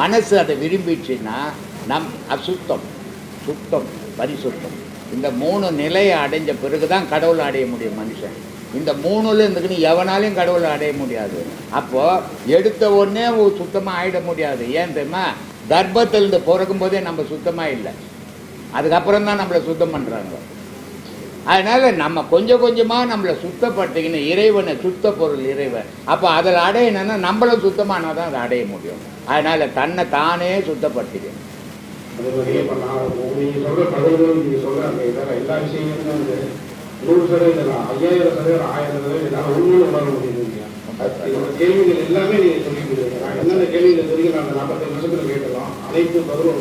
மனசு அதை விரும்பிச்சுன்னா நம் அசுத்தம் சுத்தம் பரிசுத்தம். இந்த மூணு நிலையை அடைஞ்ச பிறகு தான் கடவுளை அடைய முடியும் மனுஷன். இந்த மூணுல இருந்துக்குன்னு எவனாலையும் கடவுளை அடைய முடியாது. அப்போது எடுத்த உடனே சுத்தமாக ஆயிட முடியாது. ஏன் தெரியுமா? கர்ப்பத்திலிருந்து பிறக்கும் போதே நம்ம சுத்தமாக இல்லை. அதுக்கப்புறம் தான் நம்மளை சுத்தம் பண்ணுறாங்க அதனால நம்ம கொஞ்சம் கொஞ்சமாக நம்மளை சுத்தப்படுத்திக்கணும் இறைவனை சுத்த பொருள் இறைவன். அப்போ அதில் அடையணும்னா நம்மளும் சுத்தமானால் தான் அதை அடைய முடியும். அதனால தன்னை தானே சுத்தப்படுத்திக்கணும். கேள்விகள் எல்லாமே நீங்க சொல்லிக்கிறீங்க கேள்விகள் தெரியும் நாற்பத்தஞ்சு வருஷத்துல கேட்டலாம் அனைத்து பதிலும்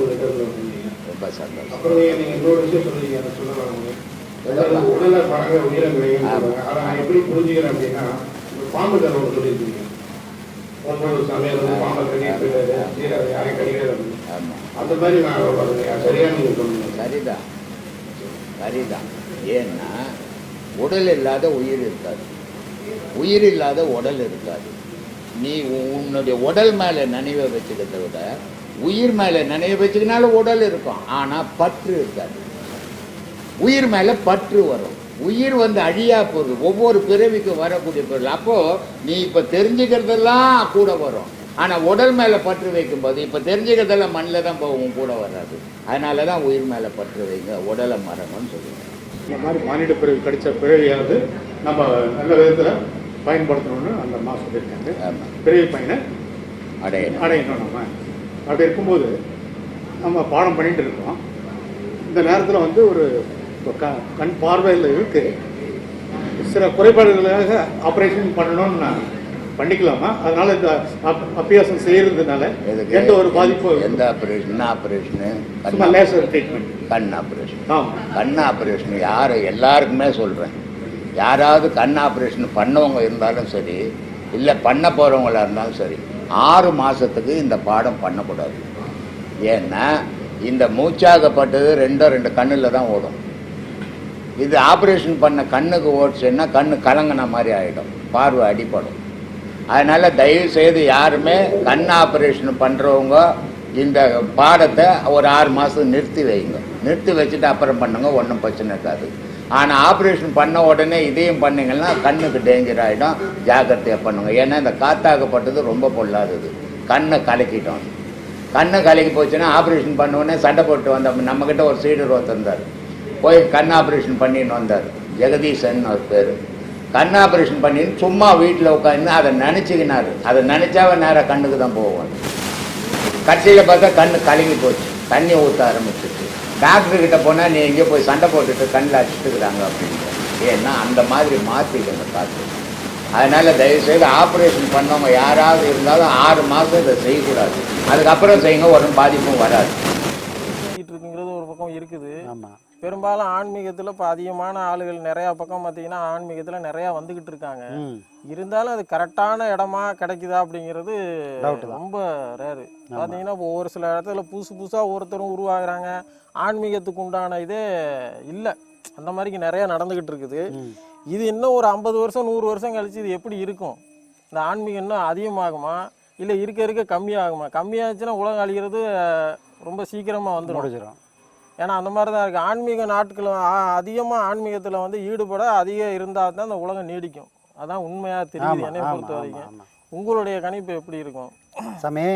ரொம்ப சந்தோஷம். அப்புறம் நீங்க இன்னொரு விஷயம் சொல்றீங்க அதை சொல்லலாம் அதாவது உடலை பழக உயிரங்களையும் சொல்லுவாங்க அதை நான் எப்படி புரிஞ்சுக்கிறேன் அப்படின்னா இந்த பாம்பு கதை ஒன்று சொல்லியிருக்கீங்க. ஒன்பது சமையல் வந்து பாம்பை கடிக்க போயிடாது சீராது யாரையும் கடிக்கிறது அப்படின்னு. ஆமாம் அந்த மாதிரி நான் பாருங்க சரியா நீங்க சொல்லுங்க. சரிதான். சரிதான். ஏன்னா உடல் இல்லாத உயிர் இருக்காது. உயிர் இல்லாத உடல் இருக்காது. நீ உன்னுடைய உடல் மேலே நினைவை வச்சுக்கிறத விட உயிர் மேலே நினைவை வச்சுக்கினாலும் உடல் இருக்கும். ஆனால் பற்று இருக்காது. உயிர் மேலே பற்று வரும். உயிர் வந்து அழியா பொருள் ஒவ்வொரு பிறவிக்கும் வரக்கூடிய பொருள். அப்போ நீ இப்போ தெரிஞ்சுக்கிறதெல்லாம் கூட வரும். ஆனால் உடல் மேலே பற்று வைக்கும்போது இப்போ தெரிஞ்சுக்கிறதெல்லாம் மண்ணில் தான் போகும் கூட வராது. அதனால தான் உயிர் மேலே பற்று வைங்க. உடலை மரணும்னு சொல்லுவேன் இந்த மாதிரி மானிட பிறவி கிடைச்ச பிறவியாவது நம்ம நல்ல விதத்தில் பயன்படுத்தணும்னு அந்த அம்மா சொல்லியிருக்காங்க. பிறவி பயனை அடையணும். அடையணும் நம்ம. அப்படி இருக்கும்போது நம்ம பாடம் பண்ணிட்டு இருக்கோம். இந்த நேரத்தில் வந்து ஒரு இப்போ க கண் பார்வையில் இருக்கு. சில குறைபாடுகளுக்காக ஆப்ரேஷன் பண்ணணும்னு நான் பண்ணிக்கலாமா? அதனால இந்த அப்- அபியாசம் செய்யறதுனால? எந்த ஒரு பாதிப்பும் எந்த ஆப்ரேஷன் என்ன ஆப்ரேஷனு சும்மா லேசர் ட்ரீட்மெண்ட் கண் ஆப்ரேஷன் கண் ஆப்ரேஷன் யார் எல்லாருக்குமே சொல்கிறேன் யாராவது கண் ஆப்ரேஷன் பண்ணவங்க இருந்தாலும் சரி இல்லை பண்ண போகிறவங்களா இருந்தாலும் சரி ஆறு மாதத்துக்கு இந்த பாடம் பண்ணக்கூடாது. ஏன்னா இந்த மூச்சாகப்பட்டது ரெண்டோ ரெண்டு கண்ணில் தான் ஓடும். இது ஆப்ரேஷன் பண்ண கண்ணுக்கு ஓடிச்சுன்னா கண்ணு கலங்கின மாதிரி ஆகிடும் பார்வை அடிப்படும் அதனால் தயவு செய்து யாருமே கண் ஆப்ரேஷன் பண்ணுறவங்க இந்த பாடத்தை ஒரு ஆறு மாதம் நிறுத்தி வைங்க. நிறுத்தி வச்சுட்டு அப்புறம் பண்ணுங்க ஒன்றும் பிரச்சனை இருக்காது. ஆனால் ஆப்ரேஷன் பண்ண உடனே இதையும் பண்ணிங்கன்னா கண்ணுக்கு டேஞ்சர் ஆகிடும் ஜாக்கிரதையாக பண்ணுங்கள் ஏன்னா இந்த காத்தாக்கப்பட்டது ரொம்ப பொல்லாதது. கண்ணை கலக்கிட்டோம். கண்ணை கலக்கி போச்சுன்னா ஆப்ரேஷன் பண்ண உடனே சண்டை போட்டு வந்த நம்மக்கிட்ட ஒரு சீடர் ஒருத்தந்தார் போய் கண் ஆப்ரேஷன் பண்ணின்னு வந்தார். ஜெகதீசன் அவர் பேர். கண் ஆப்ரேஷன் பண்ணின்னு சும்மா வீட்டில் உட்காந்து அதை நினச்சிக்கினார். அதை நினச்சாவே நேராக கண்ணுக்கு தான் போவார் கடைசியில் பார்த்தா கண்ணு கலங்கி போச்சு. தண்ணி ஊற்ற ஆரம்பிச்சிச்சு டாக்டர் கிட்ட போனால் நீ எங்கேயோ போய் சண்டை போட்டுட்டு கண்ணில் அடிச்சுட்டுக்கிறாங்க அப்படின்ட்டு. ஏன்னா அந்த மாதிரி மாற்றிக்கங்க பார்த்து அதனால் தயவுசெய்து ஆப்ரேஷன் பண்ணவங்க யாராவது இருந்தாலும் ஆறு மாதம் இதை செய்யக்கூடாது. அதுக்கப்புறம் செய்யுங்க ஒன்றும் பாதிப்பும் வராது. இருக்குங்கிறது ஒரு பக்கம் இருக்குது. ஆமா. பெரும்பாலும் ஆன்மீகத்தில் இப்போ அதிகமான ஆளுகள் நிறையா பக்கம் பார்த்தீங்கன்னா ஆன்மீகத்தில் நிறையா வந்துக்கிட்டு இருக்காங்க. இருந்தாலும் அது கரெக்டான இடமா கிடைக்குதா அப்படிங்கிறது. ரொம்ப ரேரு பார்த்தீங்கன்னா இப்போ ஒரு சில இடத்துல புதுசு புதுசாக ஒருத்தரும் உருவாகுறாங்க. ஆன்மீகத்துக்கு உண்டான இதே இல்லை. அந்த மாதிரிக்கு நிறையா நடந்துக்கிட்டு இருக்குது. இது இன்னும் ஒரு ஐம்பது வருஷம் நூறு வருஷம் கழிச்சு இது எப்படி இருக்கும்? இந்த ஆன்மீகம் இன்னும் அதிகமாகுமா? இல்லை இருக்க இருக்க கம்மியாகுமா? கம்மியாச்சுன்னா உலகம் அழிகிறது ரொம்ப சீக்கிரமாக வந்துடும் முடிஞ்சிடும் ஏன்னா அந்த மாதிரி தான் இருக்குது ஆன்மீக நாட்கள் அதிகமாக ஆன்மீகத்தில் வந்து ஈடுபட அதிகம் இருந்தால் தான் அந்த உலகம் நீடிக்கும். அதான் உண்மையாக தெரியுது என்னை பொறுத்த வரைக்கும். உங்களுடைய கணிப்பு எப்படி இருக்கும்? சாமி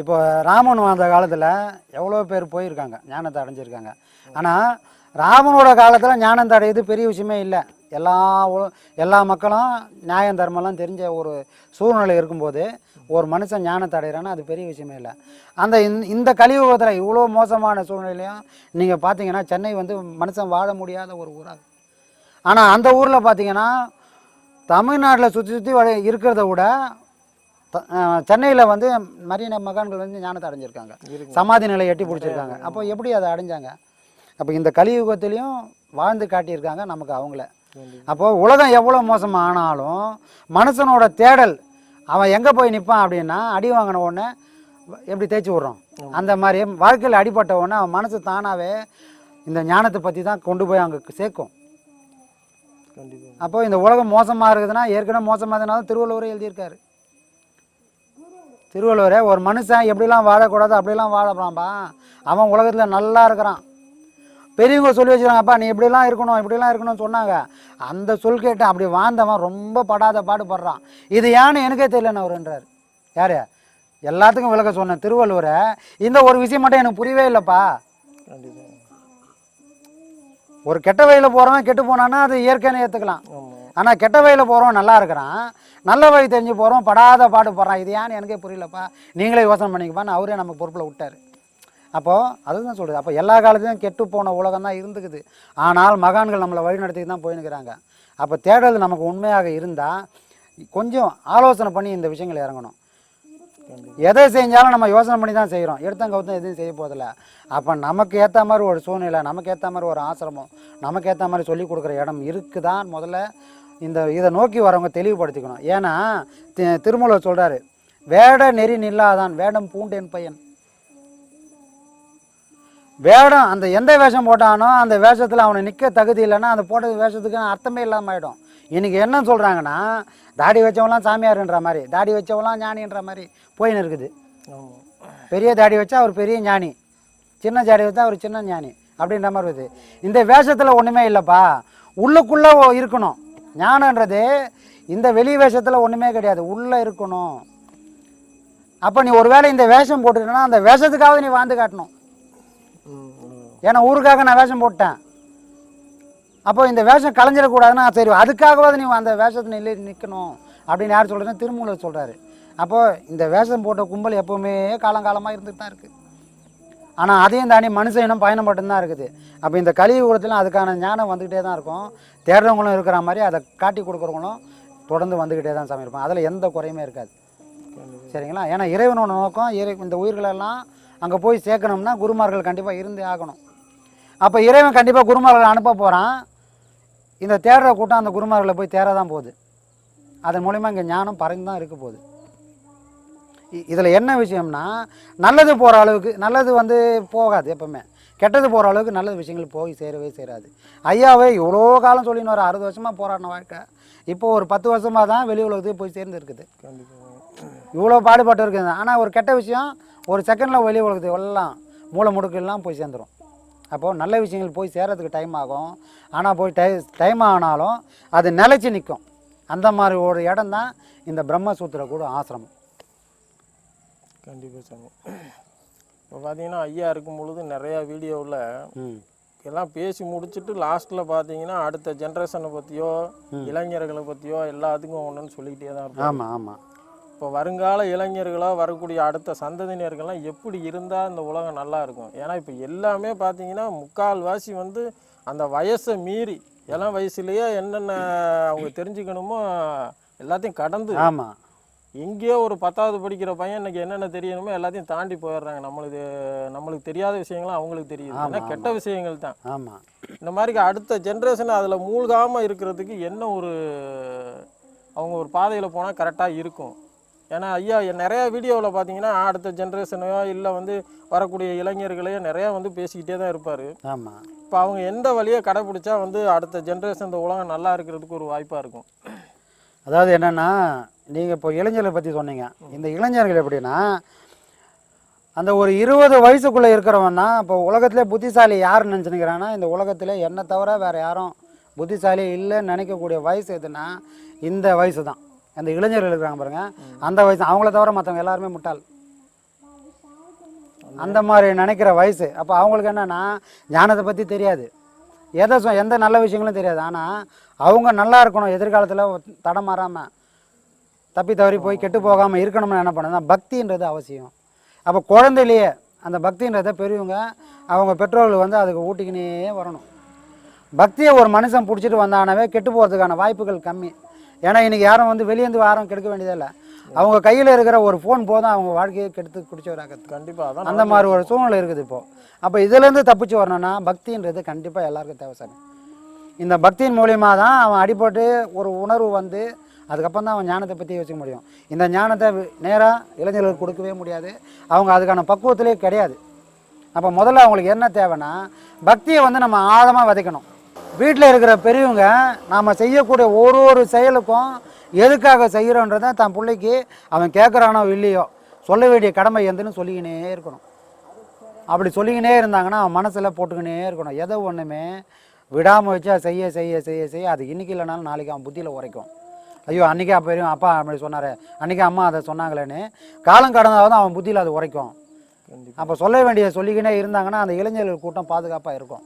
இப்போ ராமன் வாழ்ந்த காலத்தில் எவ்வளோ பேர் போயிருக்காங்க ஞானத்தை அடைஞ்சிருக்காங்க. ஆனால் ராமனோட காலத்தில் ஞானத்தை அடையிறது பெரிய விஷயமே இல்லை. எல்லா எல்லா மக்களும் நியாயம் தர்மம்லாம் தெரிஞ்ச ஒரு சூழ்நிலை இருக்கும்போது ஒரு மனுஷன் ஞானத்தை அடைகிறான்னா அது பெரிய விஷயமே இல்லை. அந்த இந்த- கலியுகத்தில் இவ்வளோ மோசமான சூழ்நிலையும் நீங்கள் பார்த்தீங்கன்னா சென்னை வந்து மனுஷன் வாழ முடியாத ஒரு ஊராக ஆனால் அந்த ஊரில் பார்த்தீங்கன்னா தமிழ்நாட்டில் சுற்றி சுற்றி இருக்கிறத விட சென்னையில் வந்து மரியன மகான்கள் வந்து ஞானத்தை அடைஞ்சிருக்காங்க. சமாதி நிலை எட்டி பிடிச்சிருக்காங்க. அப்போ எப்படி அதை அடைஞ்சாங்க? அப்போ இந்த கலியுகத்திலையும் வாழ்ந்து காட்டியிருக்காங்க நமக்கு அவங்கள. அப்போது உலகம் எவ்வளோ மோசமாக ஆனாலும் மனுஷனோட தேடல் அவன் எங்கே போய் நிற்பான் அப்படின்னா அடி வாங்கின உடனே எப்படி தேய்ச்சி விட்றோம்? அந்த மாதிரி வாழ்க்கையில் அடிபட்ட உடனே அவன் மனசு தானாகவே இந்த ஞானத்தை பற்றி தான் கொண்டு போய் அங்கே சேர்க்கும். அப்போ இந்த உலகம் மோசமாக இருக்குதுன்னா ஏற்கனவே மோசமாக இருந்தனால திருவள்ளுவரே எழுதியிருக்காரு. திருவள்ளுவரே ஒரு மனுஷன் எப்படிலாம் வாழக்கூடாது அப்படிலாம் வாழப்படாம்பா அவன் உலகத்தில் நல்லா இருக்கிறான். பெரியவங்க சொல்லி வச்சுருக்காங்கப்பா நீ இப்படிலாம் இருக்கணும் இப்படிலாம் இருக்கணும்னு சொன்னாங்க. அந்த சொல் கேட்டு அப்படி வாழ்ந்தவன் ரொம்ப படாத பாடுபடுறான் இது ஏன்னு எனக்கே தெரியலன்னு அவருன்றார். யார்? எல்லாத்துக்கும் விளக்க சொன்னேன் திருவள்ளுவரை. இந்த ஒரு விஷயம் மட்டும் எனக்கு புரியவே இல்லைப்பா. ஒரு கெட்ட வழியில் போகிறவன் கெட்டு போனான்னா அது இயற்கைன்னு ஏற்றுக்கலாம் ஆனால் கெட்ட வழியில் போகிறவன் நல்லா இருக்கிறான். நல்ல வழி தெரிஞ்சு போகிறோம் படாத பாடு படுறான். இது ஏன்னு எனக்கே புரியலப்பா. நீங்களே யோசனை பண்ணிக்கப்பான்னு அவரே நமக்கு பொறுப்பில் விட்டார். அப்போது அதுதான் சொல்கிறது அப்போ எல்லா காலத்துலையும் கெட்டு போன உலகம் தான் இருந்துக்குது. ஆனால் மகான்கள் நம்மளை வழிநடத்திட்டு தான் போயினுக்கிறாங்க அப்போ தேடல் நமக்கு உண்மையாக இருந்தால் கொஞ்சம் ஆலோசனை பண்ணி இந்த விஷயங்கள் இறங்கணும். எதை செஞ்சாலும் நம்ம யோசனை பண்ணி தான் செய்கிறோம் எடுத்தங்க கவுத்தம் எதுவும் செய்ய போதில்ல அப்போ நமக்கு ஏற்ற மாதிரி ஒரு சூழ்நிலை நமக்கு ஏற்ற மாதிரி ஒரு ஆசிரமம் நமக்கு ஏற்ற மாதிரி சொல்லி கொடுக்குற இடம் இருக்குதான் முதல்ல இந்த இதை நோக்கி வரவங்க தெளிவுபடுத்திக்கணும். ஏன்னா தி- திருமூலர் சொல்கிறாரு வேட நெறி நில்லாதான் வேடம் பூண்டேன் பையன். வேடம் அந்த எந்த வேஷம் போட்டானோ அந்த வேஷத்தில் அவனை நிற்க தகுதி இல்லைன்னா அந்த போட்ட வேஷத்துக்கு அர்த்தமே இல்லாமல் ஆகிடும் இன்னைக்கு என்ன சொல்கிறாங்கன்னா தாடி வச்சவன்லாம் சாமியார்ன்ற மாதிரி தாடி வச்சவன்லாம் ஞானின்ற மாதிரி போயின்னு இருக்குது. பெரிய தாடி வச்சா அவர் பெரிய ஞானி சின்ன தாடி வச்சா அவர் சின்ன ஞானி அப்படின்ற மாதிரி வருது. இந்த வேஷத்தில் ஒன்றுமே இல்லைப்பா. உள்ளுக்குள்ளே இருக்கணும். ஞானன்றது இந்த வெளி வேஷத்தில் ஒன்றுமே கிடையாது. உள்ளே இருக்கணும். அப்போ நீ ஒருவேளை இந்த வேஷம் போட்டுட்டேன்னா அந்த வேஷத்துக்காக நீ வாழ்ந்து காட்டணும். ஏன்னா ஊருக்காக நான் வேஷம் போட்டேன். அப்போ இந்த வேஷம் கலைஞ்சிடக்கூடாதுன்னா சரி அதுக்காகவாது நீ அந்த வேஷத்தை நிலை நிற்கணும் அப்படின்னு யார் சொல்கிறேன்னா திருமூலர் சொல்கிறாரு அப்போ இந்த வேஷம் போட்ட கும்பல் எப்போவுமே காலங்காலமாக இருந்துட்டு தான் இருக்குது ஆனால் அதையும் தாண்டி மனுஷ இனம் பயணம் மட்டும்தான் இருக்குது. அப்போ இந்த கலியுகத்திலும் அதுக்கான ஞானம் வந்துக்கிட்டே தான் இருக்கும். தேடுறவங்களும் இருக்கிற மாதிரி அதை காட்டி கொடுக்குறவங்களும் தொடர்ந்து வந்துக்கிட்டே தான் சாமி இருப்பாங்க அதில் எந்த குறையுமே இருக்காது. சரிங்களா? ஏன்னா இறைவனோட நோக்கம் இறை இந்த உயிர்களெல்லாம் அங்கே போய் சேர்க்கணும்னா குருமார்கள் கண்டிப்பாக இருந்தே ஆகணும். அப்போ இறைவன் கண்டிப்பாக குருமார்களை அனுப்ப போகிறான் இந்த தேடுற கூட்டம் அந்த குருமார்களை போய் தேர தான் போகுது. அதன் மூலிமா இங்கே ஞானம் பறந்து தான் இருக்க போகுது. இதில் என்ன விஷயம்னா நல்லது போகிற அளவுக்கு நல்லது வந்து போகாது எப்பவுமே. கெட்டது போகிற அளவுக்கு நல்லது விஷயங்கள் போய் சேரவே சேராது. ஐயாவே இவ்வளோ காலம் சொல்லின்னு வர அறுபது வருஷமாக போராடின வாழ்க்கை. இப்போ ஒரு பத்து வருஷமாக தான் வெளி உலகத்துக்கு போய் சேர்ந்து இருக்குது. இவ்வளோ பாடுபட்டு இருக்குது. ஆனால் ஒரு கெட்ட விஷயம் ஒரு செகண்டில் வெளியே உலகத்து எல்லாம் மூளை முடுக்கெல்லாம் போய் சேர்ந்துரும். அப்போது நல்ல விஷயங்கள் போய் சேரத்துக்கு டைம் ஆகும். ஆனால் போய் டை டைம் ஆனாலும் அது நிலைச்சி நிற்கும் அந்த மாதிரி ஒரு இடம் தான் இந்த பிரம்மசூத்திர கூட ஆசிரமம். கண்டிப்பாக சாமி. இப்போ பார்த்தீங்கன்னா ஐயா இருக்கும் பொழுது நிறையா வீடியோவில் எல்லாம் பேசி முடிச்சுட்டு லாஸ்ட்டில் பார்த்தீங்கன்னா அடுத்த ஜென்ரேஷனை பற்றியோ இளைஞர்களை பற்றியோ எல்லாத்துக்கும் ஒன்றுன்னு சொல்லிக்கிட்டே தான் இருப்பாங்க ஆமாம் ஆமாம் இப்போ வருங்கால இளைஞர்களாக வரக்கூடிய அடுத்த சந்ததியினர்கள்லாம் எப்படி இருந்தால் இந்த உலகம் நல்லா இருக்கும்? ஏன்னா இப்போ எல்லாமே பார்த்தீங்கன்னா முக்கால்வாசி வந்து அந்த வயசை மீறி இளம் வயசுலேயே என்னென்ன அவங்க தெரிஞ்சுக்கணுமோ எல்லாத்தையும் கடந்து ஆமாம் எங்கேயோ ஒரு பத்தாவது படிக்கிற பையன் இன்னைக்கு என்னென்ன தெரியணுமோ எல்லாத்தையும் தாண்டி போயிடுறாங்க. நம்மளுக்கு நம்மளுக்கு தெரியாத விஷயங்களும் அவங்களுக்கு தெரியுது. ஏன்னா கெட்ட விஷயங்கள் தான். ஆமாம் இந்த மாதிரி அடுத்த ஜென்ரேஷன் அதில் மூழ்காமல் இருக்கிறதுக்கு என்ன ஒரு அவங்க ஒரு பாதையில் போனால் கரெக்டாக இருக்கும்? ஏன்னா ஐயா நிறையா வீடியோவில் பார்த்தீங்கன்னா அடுத்த ஜென்ரேஷனையோ இல்லை வந்து வரக்கூடிய இளைஞர்களையோ நிறையா வந்து பேசிக்கிட்டே தான் இருப்பார். ஆமாம் இப்போ அவங்க எந்த வழியை கடைப்பிடிச்சா வந்து அடுத்த ஜென்ரேஷன் இந்த உலகம் நல்லா இருக்கிறதுக்கு ஒரு வாய்ப்பாக இருக்கும்? அதாவது என்னென்னா நீங்கள் இப்போ இளைஞர்களை பற்றி சொன்னீங்க. இந்த இளைஞர்கள் எப்படின்னா அந்த ஒரு இருபது வயசுக்குள்ளே இருக்கிறவன் தான் இப்போ உலகத்திலே புத்திசாலி யார் நினச்சினுக்கிறான்னா இந்த உலகத்திலே என்னை தவிர வேறு யாரும் புத்திசாலி இல்லைன்னு நினைக்கக்கூடிய வயசு எதுனா இந்த வயசு தான் அந்த இளைஞர்கள் இருக்கிறாங்க பாருங்க. அந்த வயசு அவங்கள தவிர மற்றவங்க எல்லாருமே முட்டாள். அந்த மாதிரி நினைக்கிற வயசு. அப்போ அவங்களுக்கு என்னென்னா ஞானத்தை பற்றி தெரியாது. எதை சொ எந்த நல்ல விஷயங்களும் தெரியாது. ஆனால் அவங்க நல்லா இருக்கணும். எதிர்காலத்தில் தடம் மாறாமல் தப்பி தவறி போய் கெட்டு போகாமல் இருக்கணும்னு என்ன பண்ணுன்னா பக்தின்றது அவசியம். அப்போ குழந்தையிலேயே அந்த பக்தின்றதை பெரியவங்க அவங்க பெற்றோர்கள் வந்து அதுக்கு ஊட்டிக்கினே வரணும். பக்தியை ஒரு மனுஷன் பிடிச்சிட்டு வந்தானவே கெட்டு போகிறதுக்கான வாய்ப்புகள் கம்மி. ஏன்னா இன்னைக்கு யாரும் வந்து வெளியேந்து யாரும் கெடுக்க வேண்டியதே இல்லை. அவங்க கையில் இருக்கிற ஒரு ஃபோன் போதும் அவங்க வாழ்க்கையை கெடுத்து குடிச்சவராக கண்டிப்பா அதான் அந்த மாதிரி ஒரு சூழ்நிலை இருக்குது இப்போ. அப்போ இதுலேருந்து தப்பிச்சு வரணும்னா பக்தின்றது கண்டிப்பாக எல்லாருக்கும் தேவை சாமி. இந்த பக்தியின் மூலியமாக தான் அவன் அடிபட்டு ஒரு உணர்வு வந்து அதுக்கப்புறம் தான் அவன் ஞானத்தை பற்றி யோசிக்க முடியும். இந்த ஞானத்தை நேராக இளைஞர்களுக்கு கொடுக்கவே முடியாது. அவங்க அதுக்கான பக்குவத்திலே கிடையாது. அப்போ முதல்ல அவங்களுக்கு என்ன தேவைன்னா பக்தியை வந்து நம்ம ஆழமாக விதைக்கணும். வீட்டில் இருக்கிற பெரியவங்க நாம் செய்யக்கூடிய ஒரு ஒரு செயலுக்கும் எதுக்காக செய்கிறோன்றதை தன் பிள்ளைக்கு அவன் கேட்குறானோ இல்லையோ சொல்ல வேண்டிய கடமை எதுன்னு சொல்லிக்கினே இருக்கணும். அப்படி சொல்லிக்கினே இருந்தாங்கன்னா அவன் மனசில் போட்டுக்கினே இருக்கணும். எதை ஒன்றுமே விடாமல் வச்சு செய்ய செய்ய செய்ய செய்ய அது இன்னைக்கு இல்லைனாலும் நாளைக்கு அவன் புத்தியில் உரைக்கும். ஐயோ அன்றைக்கி அப்போ அப்பா அப்படி சொன்னார். அன்றைக்கி அம்மா அதை சொன்னாங்களேன்னு காலம் கடந்தாவது அவன் புத்தியில் அது உரைக்கும். அப்போ சொல்ல வேண்டிய சொல்லிக்கினே இருந்தாங்கன்னா அந்த இளைஞர்கள் கூட்டம் பாதுகாப்பாக இருக்கும்.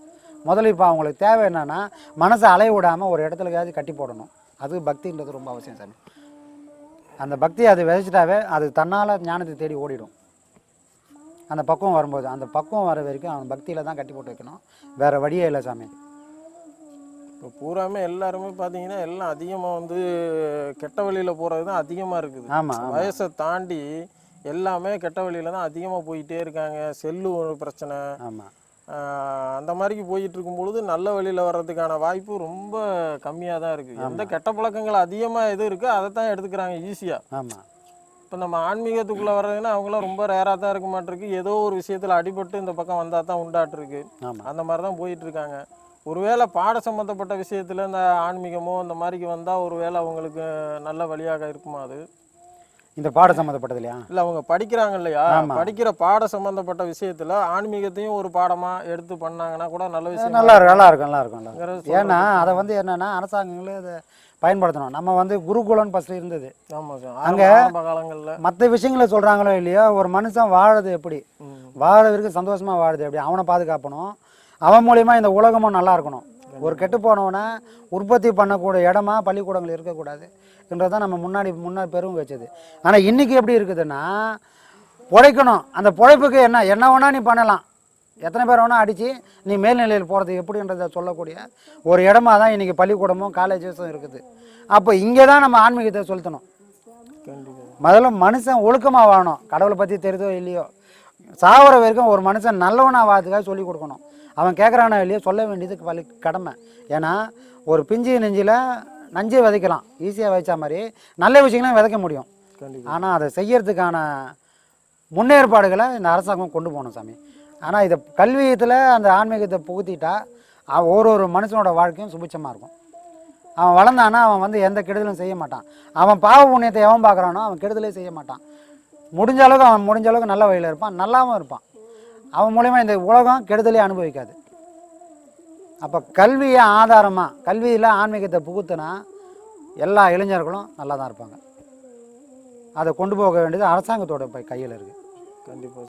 முதல்ல இப்போ அவங்களுக்கு தேவை என்னன்னா மனசை அலைய விடாமல் ஒரு இடத்துலயாவது கட்டி போடணும். அது பக்தின்றது ரொம்ப அவசியம் சாமி. அந்த பக்தி அது விதைச்சிட்டாவே அது தன்னால் ஞானத்தை தேடி ஓடிடும். அந்த பக்குவம் வரும்போது அந்த பக்குவம் வர வரைக்கும் அவன் பக்தியில் தான் கட்டி போட்டு வைக்கணும். வேறு வழியே இல்லை சாமி. இப்போ பூராமே எல்லாருமே பார்த்தீங்கன்னா எல்லாம் அதிகமாக வந்து கெட்ட வழியில் போகிறது தான் அதிகமாக இருக்குது ஆமாம் வயசை தாண்டி எல்லாமே கெட்ட வழியில தான் அதிகமாக போயிட்டே இருக்காங்க. செல்லு ஒரு பிரச்சனை. ஆமாம் அந்த மாதிரிக்கு போயிட்டு இருக்கும் பொழுது நல்ல வழியில் வர்றதுக்கான வாய்ப்பு ரொம்ப கம்மியாக தான் இருக்குது எந்த கெட்ட பழக்கங்கள் அதிகமாக எது இருக்கோ அதை தான் எடுத்துக்கிறாங்க ஈஸியாக ஆமாம் இப்போ நம்ம ஆன்மீகத்துக்குள்ளே வர்றதுன்னா அவங்களாம் ரொம்ப ரேராக தான் இருக்க மாட்டிருக்கு. ஏதோ ஒரு விஷயத்தில் அடிபட்டு இந்த பக்கம் வந்தால் தான் உண்டாட்டிருக்கு. அந்த மாதிரி தான் போயிட்டு இருக்காங்க ஒருவேளை பாட சம்மந்தப்பட்ட விஷயத்தில் இந்த ஆன்மீகமோ இந்த மாதிரிக்கு வந்தால் ஒருவேளை அவங்களுக்கு நல்ல வழியாக இருக்குமா அது? இந்த பாட சம்மந்தப்பட்டது இல்லையா? இல்லை அவங்க படிக்கிறாங்க இல்லையா. படிக்கிற பாட சம்பந்தப்பட்ட விஷயத்தில் ஆன்மீகத்தையும் ஒரு பாடமாக எடுத்து பண்ணாங்கன்னா கூட நல்ல விஷயம். நல்லா இருக்கும் நல்லா இருக்கும் நல்லா இருக்கும் ஏன்னா அதை வந்து என்னன்னா அரசாங்கங்களே அதை பயன்படுத்தணும். நம்ம வந்து குருகுலம்னு ஃபஸ்ட்டு இருந்தது. அங்க- காலங்களில். மற்ற விஷயங்களை சொல்கிறாங்களோ இல்லையோ ஒரு மனுஷன் வாழறது எப்படி? வாழ வரைக்கும் சந்தோஷமாக வாழுது எப்படி? அவனை பாதுகாக்கணும் அவன் மூலியமா இந்த உலகமும் நல்லா இருக்கணும். ஒரு கெட்டு போனவனை உற்பத்தி பண்ணக்கூடிய இடமா பள்ளிக்கூடங்கள் இருக்கக்கூடாது என்றதான் நம்ம முன்னாடி முன்னாடி பெரும் வச்சது. ஆனால் இன்றைக்கி எப்படி இருக்குதுன்னா பிழைக்கணும் அந்த பிழைப்புக்கு என்ன என்ன வேணால் நீ பண்ணலாம். எத்தனை பேர் வேணால் அடித்து நீ மேல்நிலையில் போகிறது எப்படின்றத சொல்லக்கூடிய ஒரு இடமா தான் இன்றைக்கி பள்ளிக்கூடமும் காலேஜஸும் இருக்குது. அப்போ இங்கே தான் நம்ம ஆன்மீகத்தை செலுத்தணும். முதல்ல மனுஷன் ஒழுக்கமாக வாழணும். கடவுளை பற்றி தெரியுதோ இல்லையோ? சாவர வரைக்கும் ஒரு மனுஷன் நல்லவனாக வாழ்றதுக்காக சொல்லிக் கொடுக்கணும். அவன் கேட்குறானோ இல்லையோ சொல்ல வேண்டியது வலி கடமை. ஏன்னா ஒரு பிஞ்சு நெஞ்சில் நஞ்சை விதைக்கலாம். ஈஸியாக விதைச்ச மாதிரி நல்ல விஷயங்களும் விதைக்க முடியும். ஆனால் அதை செய்யறதுக்கான முன்னேற்பாடுகளை இந்த அரசாங்கம் கொண்டு போகணும் சாமி. ஆனால் இதை கல்வியத்தில் அந்த ஆன்மீகத்தை புகுத்திட்டா ஒரு ஒரு மனுஷனோட வாழ்க்கையும் சுபிச்சமாக இருக்கும். அவன் வளர்ந்தானா அவன் வந்து எந்த கெடுதலும் செய்ய மாட்டான். அவன் பாவ புண்ணியத்தை எவன் பார்க்குறானோ அவன் கெடுதலே செய்ய மாட்டான். முடிஞ்ச அளவுக்கு அவன் முடிஞ்ச அளவுக்கு நல்ல வழியில் இருப்பான் நல்லாவும் இருப்பான். அவன் மூலிமா இந்த உலகம் கெடுதலே அனுபவிக்காது. அப்போ கல்வியை ஆதாரமாக கல்வியில் ஆன்மீகத்தை புகுத்துனா எல்லா இளைஞர்களும் நல்லா தான் இருப்பாங்க. அதை கொண்டு போக வேண்டியது அரசாங்கத்தோட கையில் இருக்குது கண்டிப்பாக